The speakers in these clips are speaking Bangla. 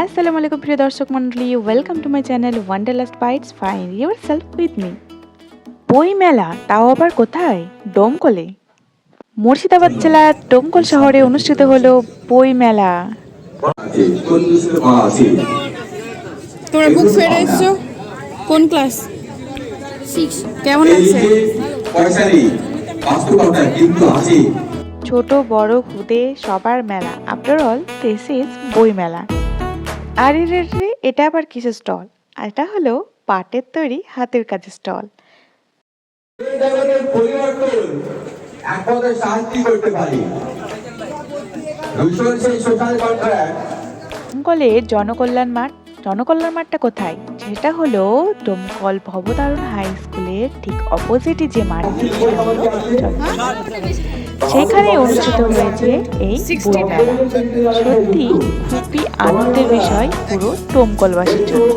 আসসালামু আলাইকুম প্রিয় দর্শক মন্ডলী welcome to my channel Wanderlust Bites find yourself with me বই মেলা তাও আবার কোথায়? ডোমকলে মুর্শিদাবাদ জেলার ডোমকল শহরে অনুষ্ঠিত হলো বই মেলা। তোমরা বুক ফেয়ারে এসছো? কোন ক্লাস সিক্স কেমন লাগছে? আছে ছোট বড় খুদে সবার মেলা। আফটার অল দিস ইজ বই মেলা। আর এর এর এর, এটা আবার কিসের স্টল? এটা হলো পাটের তৈরি হাতের কাজের স্টল। পরিবর্তন একমাত্র করতে পারি। রুশোর সেই সোশ্যাল কন্ট্রাক্ট দমকলে জনকল্যাণ মাঠ জনকল্যাণ মাঠটা কোথায়? সেটা হলো দমকল ভবতারণ হাই স্কুলের ঠিক অপোজিটে যে মাঠটি। সেখানে অনুষ্ঠিত হয়েছে এই মেলা। সত্যি খুবই আনন্দের বিষয় পুরো দমকলবাসীর জন্য।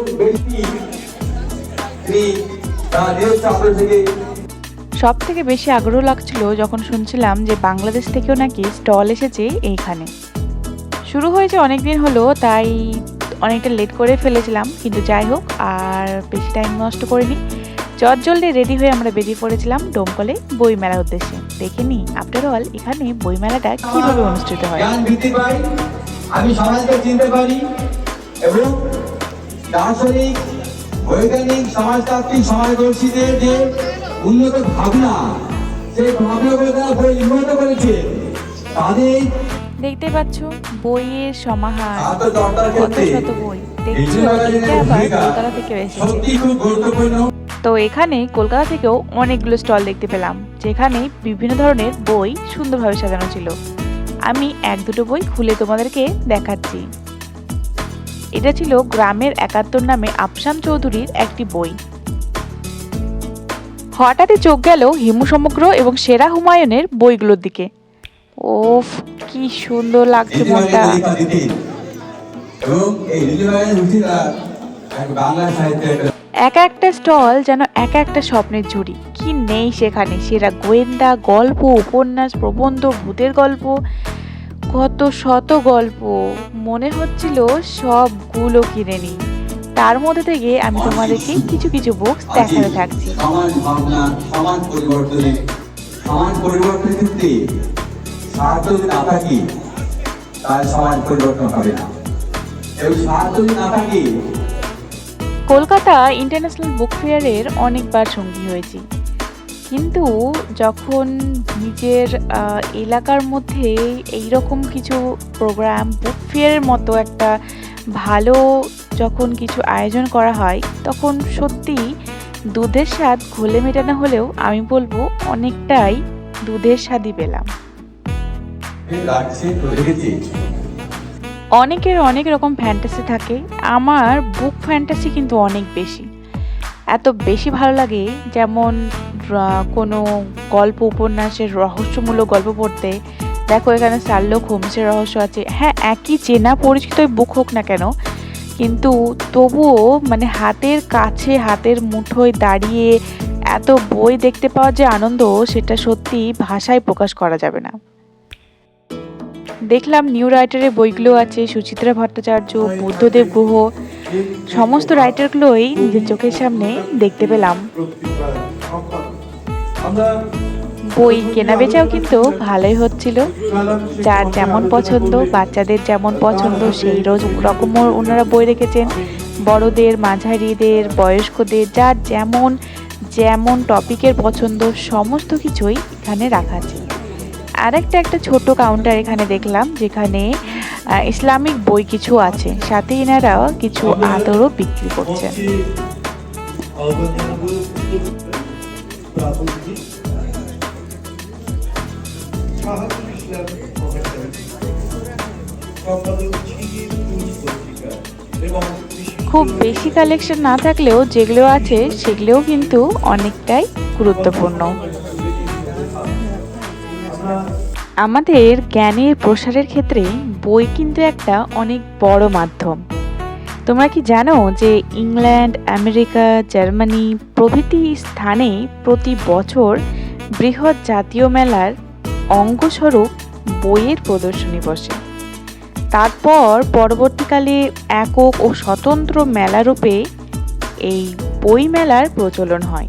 সব থেকে বেশি আগ্রহ লাগছিল যখন শুনছিলাম যে বাংলাদেশ থেকেও নাকি স্টল এসেছে এইখানে। শুরু হয়েছে অনেক দিন হলো তাই অনেকটা লেট করে ফেলেছিলাম কিন্তু যাই হোক আর বেশি টাইম নষ্ট করিনি। চট জলদি রেডি হয়ে আমরা বেরিয়ে পড়েছিলাম ডোমকলে বই মেলার উদ্দেশ্যে। দেখে নি আফটার অল এখানে বই মেলাটা কীভাবে অনুষ্ঠিত হয়? আমি সমাজকে চিনতে পারি এবং দার্শনিক বৈজ্ঞানিক সমাজতাত্ত্বিক সমাজদর্শীদের যে উন্নত ভাবনা সেই ভাবনাগুলো তারা বই উন্নত করেছে তাদের দেখতে পাচ্ছ বইয়ের সমাহার কত শত বই। দেখছ ডিজিটাল আবার কলকাতা থেকে এসেছে। গুরুত্বপূর্ণ। তো এখানে কলকাতা থেকেও অনেকগুলো স্টল দেখতে পেলাম যেখানে বিভিন্ন ধরনের বই সুন্দরভাবে সাজানো ছিল আমি এক দুটো বই খুলে তোমাদেরকে দেখাচ্ছি এটা ছিল গ্রামের একাত্তর নামে আফসান চৌধুরীর একটি বই হঠাৎই চোখ গেল হিমু সমগ্র এবং সেরা হুমায়ুনের বইগুলোর দিকে ওফ কি সুন্দর লাগছে মনটা এবং এই বাংলা সাহিত্যের এক একটা স্টল যেন এক একটা স্বপ্নের ঝুড়ি। কি নেই সেখানে? সেরা গোয়েন্দা, গল্প, উপন্যাস, প্রবন্ধ, ভূতের গল্প, কত শত গল্প। মনে হচ্ছিল সবগুলো কিনে নিই। তার মধ্যে থেকে আমি তোমাদেরকে কিছু কিছু বুকস দেখাতে থাকছি। সমাজ পরিবর্তনে। না। স্বার্থ না থাকে কলকাতা ইন্টারন্যাশনাল বুক ফেয়ারের অনেকবার সঙ্গী হয়েছি। কিন্তু যখন নিজের এলাকার মধ্যে এই রকম কিছু প্রোগ্রাম, বুক ফেয়ারের মতো একটা ভালো যখন কিছু আয়োজন করা হয়, তখন সত্যি দুধের স্বাদ ঘোলে মেটানো হলেও আমি বলব অনেকটাই দুধের স্বাদই পেলাম। অনেকের অনেক রকম ফ্যান্টাসি থাকে। আমার বুক ফ্যান্টাসি কিন্তু অনেক বেশি। এত বেশি ভালো লাগে যেমন কোনো গল্প উপন্যাসের রহস্যমূলক গল্প পড়তে। দেখো, এখানে শার্লক হোমসের রহস্য আছে। হ্যাঁ একই চেনা পরিচিত বুক হোক না কেন, কিন্তু তবুও মানে হাতের কাছে, হাতের মুঠোয় দাঁড়িয়ে এত বই দেখতে পাওয়ার যে আনন্দ, সেটা সত্যি ভাষায় প্রকাশ করা যাবে না। দেখলাম নিউ রাইটারের বইগুলো আছে, সুচিত্রা ভট্টাচার্য, বুদ্ধদেব গুহ, সমস্ত রাইটারগুলোই নিজের চোখের সামনে দেখতে পেলাম। বই কেনা বেচাও কিন্তু ভালোই হচ্ছিল। যার যেমন পছন্দ, বাচ্চাদের যেমন পছন্দ, সেই রকম ওনারা বই রেখেছেন। বড়দের, মাঝারিদের, বয়স্কদের, যার যেমন যেমন টপিকের পছন্দ, সমস্ত কিছুই এখানে রাখা আছে। আর একটা একটা ছোট কাউন্টার এখানে দেখলাম, যেখানে ইসলামিক বই কিছু আছে। সাথে এনারা কিছু আদরও বিক্রি করছেন। খুব বেশি কালেকশন না থাকলেও যেগুলো আছে, সেগুলোও কিন্তু অনেকটাই গুরুত্বপূর্ণ। আমাদের জ্ঞানের প্রসারের ক্ষেত্রে বই কিন্তু একটা অনেক বড় মাধ্যম। তোমরা কি জানো যে ইংল্যান্ড, আমেরিকা, জার্মানি প্রভৃতি স্থানে প্রতি বছর বৃহৎ জাতীয় মেলার অঙ্গস্বরূপ বইয়ের প্রদর্শনী বসে। তারপর পরবর্তীকালে একক ও স্বতন্ত্র মেলারূপে এই বই মেলার প্রচলন হয়।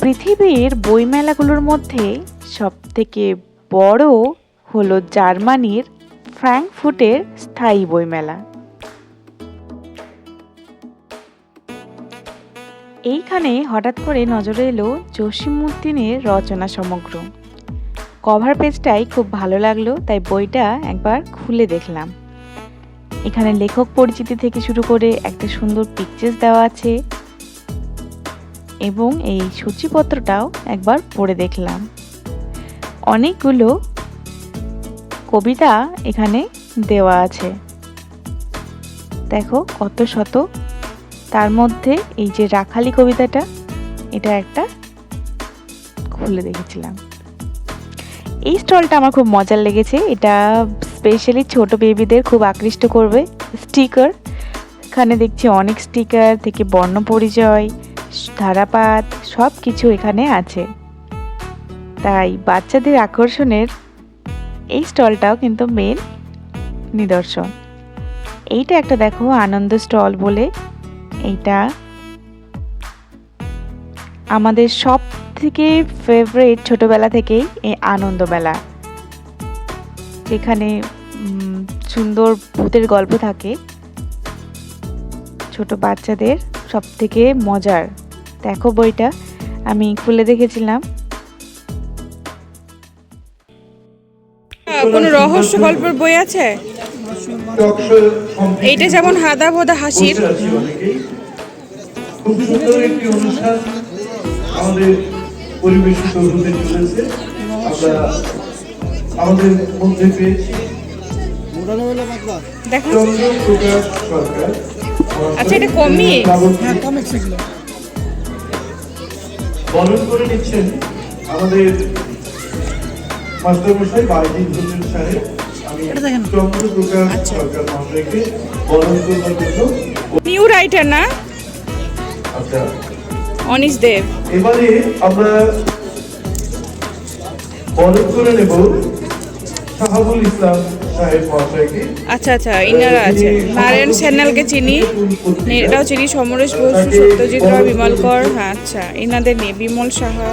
পৃথিবীর বই মেলাগুলোর মধ্যে সবথেকে বড় হলো জার্মানির ফ্র্যাঙ্কফুটের স্থায়ী বইমেলা। এইখানে হঠাৎ করে নজরে এলো জসিমুদ্দিনের রচনা সমগ্র। কভার পেজটাই খুব ভালো লাগল, তাই বইটা একবার খুলে দেখলাম। এখানে লেখক পরিচিতি থেকে শুরু করে একটা সুন্দর পিকচার্স দেওয়া আছে এবং এই সূচিপত্রটাও একবার পড়ে দেখলাম। অনেকগুলো কবিতা এখানে দেওয়া আছে। দেখো কত শত। তার মধ্যে এই যে রাখালি কবিতাটা, এটা একটা খুলে দেখেছিলাম। এই স্টলটা আমার খুব মজার লেগেছে। এটা স্পেশালি ছোট বেবিদের খুব আকৃষ্ট করবে। স্টিকার এখানে দেখছি অনেক স্টিকার থেকে বর্ণ পরিচয়, ধারাপাত সব কিছু এখানে আছে। তাই বাচ্চাদের আকর্ষণের এই স্টলটাও কিন্তু মেন নিদর্শন। এইটা একটা দেখো আনন্দ স্টল বলে। এইটা আমাদের সব থেকে ফেভারিট ছোটবেলা থেকেই এই আনন্দবেলা যেখানে সুন্দর ভূতের গল্প থাকে। ছোট বাচ্চাদের সব থেকে মজার। দেখো বইটা, আমি খুলে দেখেছিলাম। কোনো রহস্য গল্পের বই আছে? এইটা যেমন হাদা ভোদা হাসির। খুব সুন্দর একটি অনুষ্ঠান আমাদের পরিবেশিত হতে চলেছে আমরা আমাদের মধ্যে পেয়েছি সরকার আচ্ছা, এটা? বরণ করে নিচ্ছেন আমাদের মাস্টারমশাই হোসেন সাহেব আমি চন্দ্র সরকার মহাশয়কে বরণ করবার জন্য নিউ রাইটার না? আচ্ছা। অনিশ দেব। এবারে আমরা বরণ করে নেব শাহাবুল ইসলাম আচ্ছা আচ্ছা ইনারা আছে নারায়ণ স্যান্যালকে চিনি। এটাও চিনি। সমরেশ বসু সত্যজিৎ রায় বিমল কর। হ্যাঁ আচ্ছা এনাদের নিয়ে বিমল সাহা।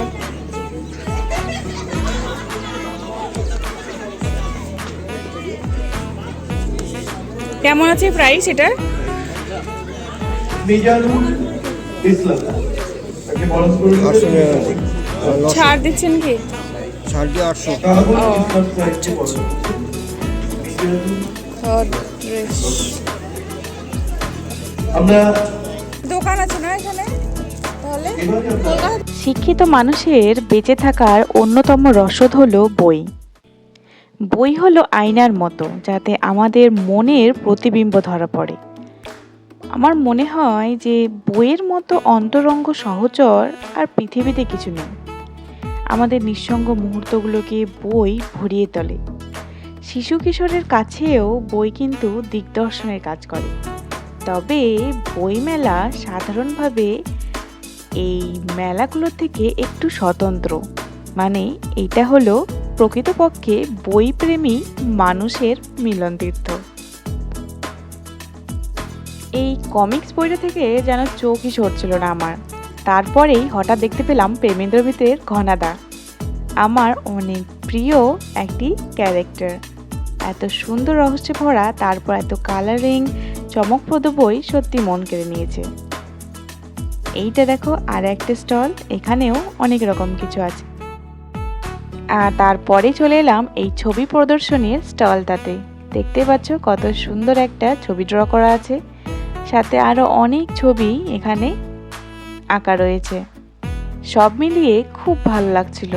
কেমন আছে প্রাইস নেবেন। ছাড় দিচ্ছেন কি? আটশো। আমরা দোকান আছে না এখানে? এবারে আমরা শিক্ষিত মানুষের বেঁচে থাকার অন্যতম রসদ হলো বই। বই হলো আয়নার মতো, যাতে আমাদের মনের প্রতিবিম্ব ধরা পড়ে। আমার মনে হয় যে বইয়ের মতো অন্তরঙ্গ সহচর আর পৃথিবীতে কিছু নেই। আমাদের নিঃসঙ্গ মুহূর্তগুলোকে বই ভরিয়ে তোলে। শিশু কিশোরের কাছেও বই কিন্তু দিগদর্শনের কাজ করে। তবে বইমেলা সাধারণভাবে এই মেলাগুলো থেকে একটু স্বতন্ত্র। মানে এটা হলো প্রকৃতপক্ষে বইপ্রেমী মানুষের মিলন তীর্থ এই কমিক্স বইটা থেকে যেন চোখই সরছিল না আমার। তারপরেই হঠাৎ দেখতে পেলাম প্রেমেন্দ্র মিত্রের ঘনাদা। আমার অনেক প্রিয় একটি ক্যারেক্টার। এত সুন্দর রহস্যে ভরা, তারপর এত কালারিং, চমকপ্রদ বই সত্যি মন কেড়ে নিয়েছে। এইটা দেখো আর একটা স্টল, এখানেও অনেক রকম কিছু আছে। তারপরে চলে এলাম এই ছবি প্রদর্শনীর স্টলটাতে। দেখতে পাচ্ছ কত সুন্দর একটা ছবি ড্র করা আছে। সাথে আরও অনেক ছবি এখানে আঁকা রয়েছে। সব মিলিয়ে খুব ভালো লাগছিল।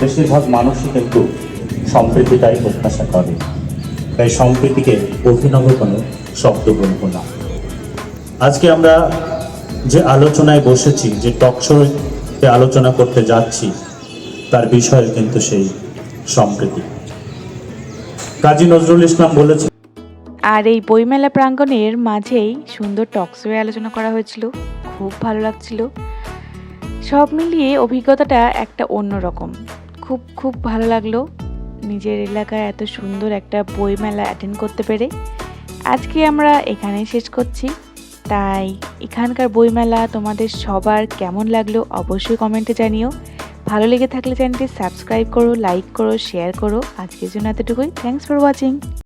বেশিরভাগ মানুষই কিন্তু সম্প্রীতিটাই প্রত্যাশা করে। তাই সম্প্রীতিকে অভিনব কোনো শব্দ বলব না। আজকে আমরা যে আলোচনায় বসেছি, যে টকশোতে আলোচনা করতে যাচ্ছি, তার বিষয় কিন্তু সেই সম্প্রীতি। কাজী নজরুল ইসলাম বলেছেন, আর এই বইমেলা প্রাঙ্গণের মাঝেই সুন্দর টকশোয়ে আলোচনা করা হয়েছিল, খুব ভালো লাগছিল। সব মিলিয়ে অভিজ্ঞতাটা একটা অন্যরকম খুব খুব ভালো লাগল নিজের এলাকায় এত সুন্দর একটা বইমেলা অ্যাটেন্ড করতে পেরে। আজকে আমরা এখানেই শেষ করছি। তাই এখানকার বইমেলা তোমাদের সবার কেমন লাগল অবশ্যই কমেন্টে জানিও। ভালো লেগে থাকলে চ্যানেলটি সাবস্ক্রাইব করো লাইক করো শেয়ার করো। আজকের জন্য এতটুকুই। Thanks for watching